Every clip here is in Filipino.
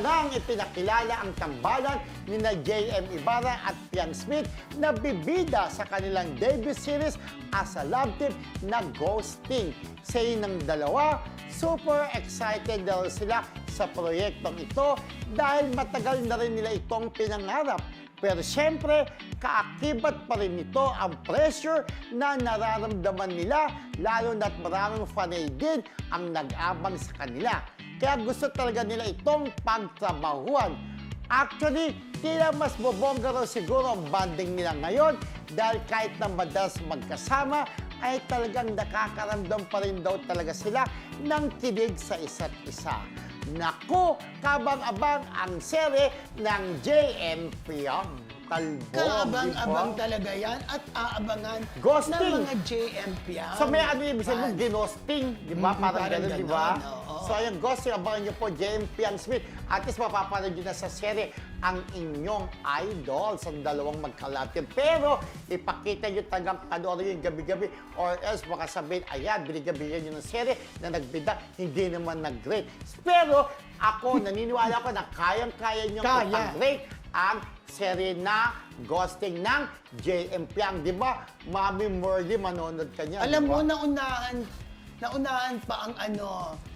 nga ang ipinakilala ang tambalan ni na J.M. Ibarra at Piang Smith na bibida sa kanilang debut series as a love team na Ghosting. Sa ng dalawa, super excited daw sila sa proyektong ito dahil matagal na rin nila itong pinangarap. Pero siyempre, kaakibat pa rin nito ang pressure na nararamdaman nila, lalo na't maraming fanay din ang nag-abang sa kanila. Kaya gusto talaga nila itong pagtrabahuan. Actually, tila mas bobongga raw siguro ang banding nila ngayon dahil kahit na madalas magkasama, ay talagang nakakaramdam pa rin daw talaga sila ng kilig sa isa't isa. Naku, kabang-abang ang sere ng JMP Talbo. Kaabang-abang talaga yan at aabangan Ghosting. ng mga JMP. So may ano ibig sabihin, ginosting, di ba? Parang parang gano'n, di ba? ganon, yung ghosting, abangan niyo po, JM Piang Smith. At least mapapanood niyo na sa serye ang inyong idol sa dalawang magkalatin. Pero ipakita niyo talagang panoorin yung gabi-gabi or else baka sabihin, ayan, binigyan-bigyan niyo ng serye na nagbida, hindi naman nag-great. Pero ako, naniniwala ko na kayang-kaya niyo Kaya. ipag-great ang serye na ghosting ng JM Piang. Di ba? Mami Murdy, manonood ka niya. Alam di mo, naunahan, naunahan pa ang ano,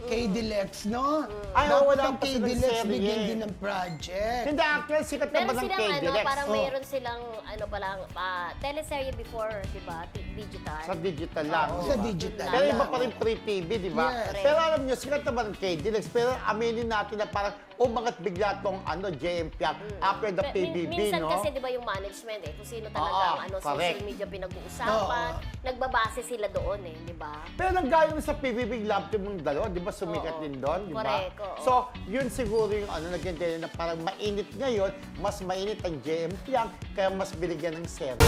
KD Lex, no? Ay, Dapat oo, wala ang pa KD silang Lex serye. bigyan din ng project. Hindi, actually, sikat na ba Meron ng silang KD ano, Lex? parang Oh. mayroon silang ano pa lang, ah, teleserye before, di ba? Ti- Digital. Sa digital lang. Oo. di Sa ba? digital Pero lang. iba pa rin pre-TV, di ba? Yes. Pero alam nyo, sikat na ba ng KD Lex? Pero aminin natin na parang umangat bigla tong ano, JM Piang after the Pe- min- PBB, minsan no? kasi di ba yung management eh, kung sino talaga Oo, ang ano, correct. social media pinag-uusapan, nagbabase sila doon eh, di ba? Pero nanggaling mo sa PBB love team mong dalawa, di ba sumikat Oo. din doon, di ba? Correct, oo. So, yun siguro yung ano, naging dahilan na parang mainit ngayon, mas mainit ang JM Piang, kaya mas binigyan ng serve.